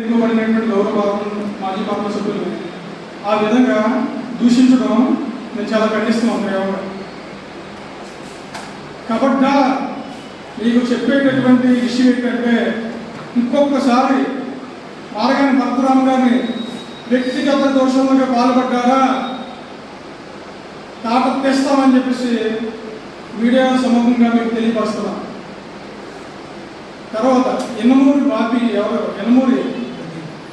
ఎన్నుకోబడినటువంటి గౌరవ పార్లమెంట్ మాజీ పార్లమెంట్ సభ్యులు. ఆ విధంగా దూషించడం నేను చాలా ఖండిస్తున్నాను ఉంటాను ఎవరు. కాబట్టి మీకు చెప్పేటటువంటి విషయం ఏంటంటే ఇంకొకసారి మారగాని భరతరామ్ గారిని వ్యక్తిగత దోషంలో పాల్పడ్డారా? తాట తెస్తామని చెప్పేసి మీడియా సమూహంగా మీకు తెలియపరుస్తున్నాం తర్వాత ఎనమూరి బాపి ఎవరు? ఎన్నమూరి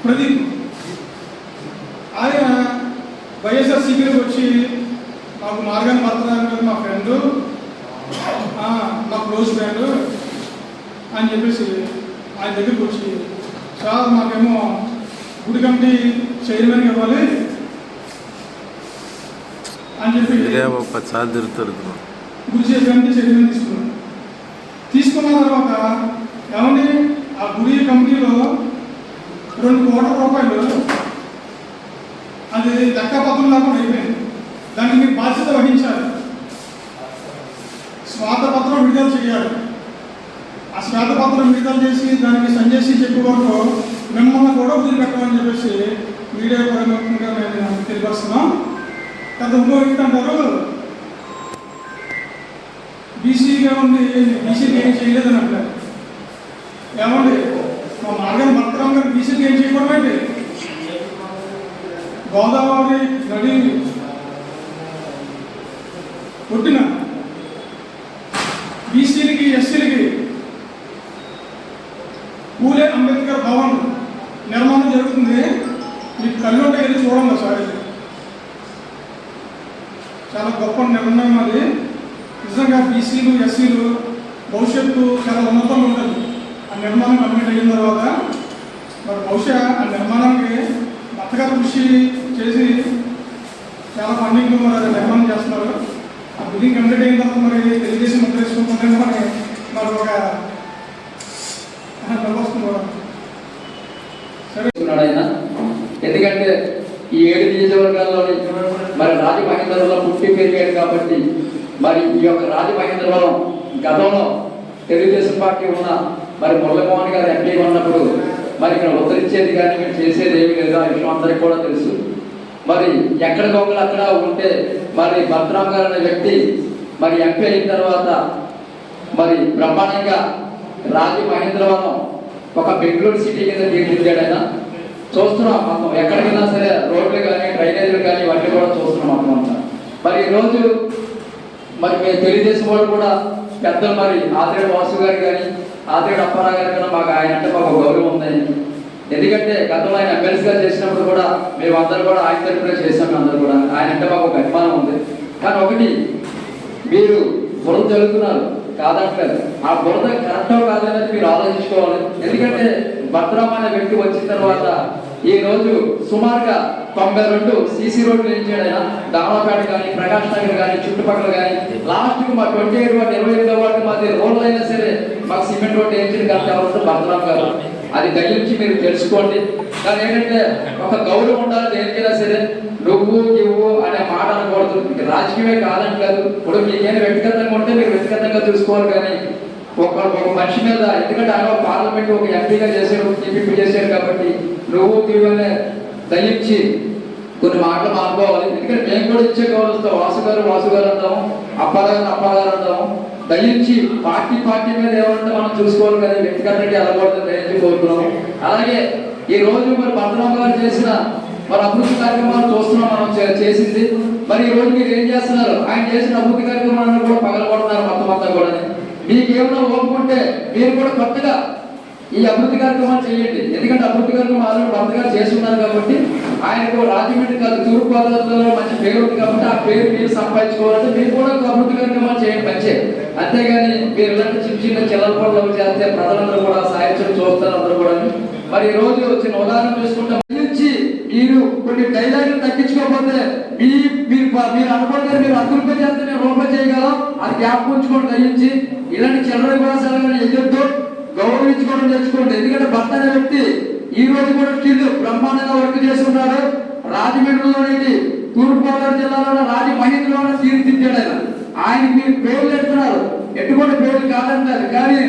ప్రదీప్. ఆయన వైఎస్ఆర్సీపీకి వచ్చి మాకు మార్గాన్ని గారు మా ఫ్రెండ్ మా క్లోజ్ ఫ్రెండ్ అని చెప్పేసి ఆయన దగ్గరికి వచ్చి సార్ మాకేమో గుడి కమిటీ చైర్మన్ ఇవ్వాలి అని చెప్పి గుడి కమిటీ చైర్మన్ తీసుకున్నాను తీసుకున్న తర్వాత ఏమండి ఆ గుడి కమిటీలో రెండు కోట్ల రూపాయలు అది లెక్కపత్రం లేకుండా అయిపోయింది. దానికి మీరు బాధ్యత వహించాలి. శ్వేతపత్రం విడుదల చేయాలి. ఆ శ్వేతపత్రం విడుదల చేసి దానికి సంజేసి చెప్పే వరకు మిమ్మల్ని కూడా వదిలిపెట్టమని చెప్పేసి మీడియా పరంగా మేము తెలియపరుస్తున్నాం. తర్వాత ఇంకో ఏంటంటారు బీసీగా ఉంది. బీసీకి ఏం చేయలేదని అంటారు. ఏమండి? మా మార్గం భక్తరామ్ గారు బీసీకి ఏం చేయకూడదు గోదావరి నది పుట్టిన బీసీలకి ఎస్సీలకి పూలే అంబేద్కర్ భవన్ నిర్మాణం జరుగుతుంది. మీకు కళ్ళు ఉంటే వెళ్ళి చూడండి సార్ ఇది చాలా గొప్ప నిర్ణయం అది. నిజంగా బీసీలు ఎస్సీలు భవిష్యత్తు చాలా ఉన్నతంగా ఉంటుంది. నిర్మాణం కంప్లీట్ అయిన తర్వాత మరి బహుశా ఆ నిర్మాణానికి మత్తగా కృషి చేసి చాలా ఫండింగ్ మరి అది నిర్మాణం చేస్తున్నారు. ఆ బిల్డింగ్ కంప్లీట్ అయిన తర్వాత మరి తెలుగుదేశం ముద్ర వేసుకుంటుంటే మరి మరి ఒక నవ్వొస్తుంది సరే. ఎందుకంటే ఈ ఏడు నియోజకవర్గాల్లోని మరి రాజమహేంద్రవరం పుట్టి పెరిగాడు కాబట్టి మరి ఈ యొక్క రాజమహేంద్రవరం గతంలో తెలుగుదేశం పార్టీ ఉన్న మరి మురళీమోహన్ గారు ఎంపీ ఉన్నప్పుడు మరి ఇక్కడ ఉత్తరించేది కానీ మీరు చేసేది ఏమి లేదు ఆ విషయం అందరికీ కూడా తెలుసు. మరి ఎక్కడికొకరు అక్కడ ఉంటే మరి భద్రాం గారు అనే వ్యక్తి మరి ఎంపీ అయిన తర్వాత మరి బ్రహ్మాండంగా రాజమహేంద్రవరం ఒక బెంగళూరు సిటీ కింద తీర్చిదిద్దాడు ఆయన. చూస్తున్నాం మొత్తం. ఎక్కడికైనా సరే రోడ్లు కానీ డ్రైనేజీలు కానీ ఇవన్నీ కూడా చూస్తున్నాం మొత్తం అంతా. మరి ఈరోజు మరి మేము తెలుగుదేశం వాళ్ళు కూడా పెద్దలు మరి ఆదిరేడు వాసు గారు కానీ ఆదిరేడు అప్పారావు గారి కన్నా మాకు ఆయన అంటే మాకు గౌరవం ఉందని. ఎందుకంటే గతంలో ఆయన ఎమ్మెల్సీగా చేసినప్పుడు కూడా మేము అందరూ కూడా ఆయన తరఫున చేసాం అందరూ కూడా. ఆయన అంటే మాకు ఒక అభిమానం ఉంది. కానీ ఒకటి మీరు బురద చదువుతున్నారు కాదంటారు. ఆ బురద కరెక్టో కాదనేది మీరు ఆలోచించుకోవాలి. ఎందుకంటే భద్రం అనే వ్యక్తి వచ్చిన తర్వాత ఈ రోజు సుమారుగా తొంభై రెండు సీసీ రోడ్లు ఏం ఆయన దామలపేట కానీ ప్రకాష్ నగర్ కానీ చుట్టుపక్కల కానీ లాస్ట్ మా ట్వంటీ ఎయిట్ వాటి ఇరవై ఎనిమిదో వాటి మాది రోడ్లు అయినా సరే మాకు సిమెంట్ రోడ్ వేయించిన కరెక్ట్ ఎవరు భద్రం గారు అది దయించి మీరు తెలుసుకోండి. కానీ ఏంటంటే ఒక గౌరవం ఉండాలి దేనికైనా సరే. నువ్వు నువ్వు అనే మాట అనకూడదు. రాజకీయమే కాదని కాదు. ఇప్పుడు మీకేమైనా వ్యక్తిగతంగా ఉంటే మీరు వ్యక్తిగతంగా చూసుకోవాలి కానీ ఒక ఒక మనిషి మీద ఎందుకంటే ఆయన పార్లమెంట్ ఒక ఎంపీగా చేశాడు టీపీపీ చేశాడు కాబట్టి నువ్వు నువ్వనే దయించి కొన్ని మాటలు మానుకోవాలి. ఎందుకంటే మేము కూడా ఇచ్చే గౌరవిస్తాం వాసుగారు వాసుగారు గారు అంటాము అప్పాగారు అప్పాగారు అంటాము. దయించి పార్టీ పార్టీ మీద ఏమంటే మనం చూసుకోవాలి కదా వ్యక్తిగతంగా అలవాటు దయించి కోరుతున్నాము. అలాగే ఈ రోజు మరి భద్రమ్మ గారు చేసిన మరి అభివృద్ధి కార్యక్రమాలు చూస్తున్నాం మనం చేసింది. మరి ఈ రోజు మీరు ఏం చేస్తున్నారు? ఆయన చేసిన అభివృద్ధి కార్యక్రమాలను కూడా పగలగొడుతున్నారు మొత్తం అంతా కూడా మీకు ఏమైనా ఓపుకుంటే మీరు కూడా కొత్తగా ఈ అభివృద్ధి కార్యక్రమాలు చేయండి. ఎందుకంటే అభివృద్ధి కార్యక్రమం ఆల్రెడీ భర్త గారు చేస్తున్నారు కాబట్టి ఆయనకు రాజమండ్రి కాదు తూర్పు గోదావరిలో మంచి పేరు ఉంది కాబట్టి ఆ పేరు మీరు సంపాదించుకోవాలంటే మీరు కూడా అభివృద్ధి కార్యక్రమాలు చేయండి మంచి అంతేగాని మీరు ఇలాంటి చిన్న చిన్న చిల్లర చేస్తే ప్రజలందరూ కూడా సాహిత్యం చూస్తారు అందరూ కూడా. మరి ఈ రోజు వచ్చిన ఉదాహరణ చూసుకుంటే నుంచి మీరు కొన్ని డైలాగులు తగ్గించుకోకపోతే మీ మీరు మీరు అనుకుంటే మీరు అభివృద్ధి చేస్తే మేము రూపాయి చేయగలం. అది జ్ఞాపకం ఉంచుకోండి దయించి ఇలాంటి చిల్లర విమర్శలు ఎదురుతో గౌరవించుకోవడం తెచ్చుకోండి ఎందుకంటే భర్త అనే వ్యక్తి ఈ రోజు కూడా స్టిల్ బ్రహ్మాండంగా వర్క్ చేస్తున్నారు రాజమండ్రిలోని తూర్పుగోదావరి జిల్లాలో రాజ రాజమహేంద్రలో తీర్చిదిద్దాడు ఆయన. ఆయనకి మీరు పేర్లు పెడుతున్నారు ఎటువంటి పేర్లు కాదంటారు. కానీ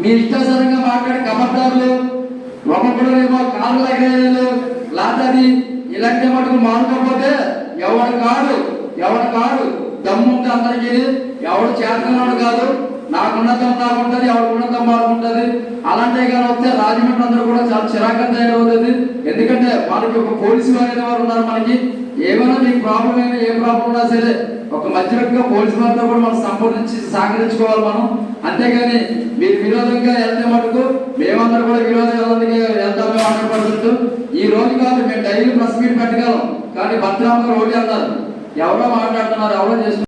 మీ ఇష్టాసరంగా మాట్లాడే కమర్దారులు ఒకప్పుడేమో కాళ్ళు ఎగరేయలు లాతది ఇలాంటి మటుకు మానుకోకపోతే ఎవడు కాడు ఎవడు కాడు దమ్ముంటే అందరికీ ఎవడు చేతనాడు కాదు. నాకు నాకున్నతం నాకుంటది ఎవడుకున్నతం ఉంటుంది అలాంటి కానీ వస్తే రాజమండ్రి అందరూ కూడా చాలా చిరాకు తయారవుతుంది. ఎందుకంటే వాళ్ళకి ఒక పోలీసు వారు వారు ఉన్నారు మనకి. ఏమైనా మీకు ప్రాబ్లం అయినా ఏ ప్రాబ్లం ఉన్నా సరే ఒక మధ్యవర్తిగా పోలీసు వారితో కూడా మనం సంప్రదించి సహకరించుకోవాలి మనం. అంతేగాని మీరు విరోధంగా వెళ్తే మటుకు మేమందరూ కూడా విరోధంగా వెళ్తామే మాట్లాడబడుతుంటూ ఈ రోజు కాదు మేము డైలీ ప్రెస్ మీట్ పెట్టగలం. కానీ భద్రామ రోడ్డు అన్నారు ఎవరో మాట్లాడుతున్నారు ఎవరో చేస్తున్నారు.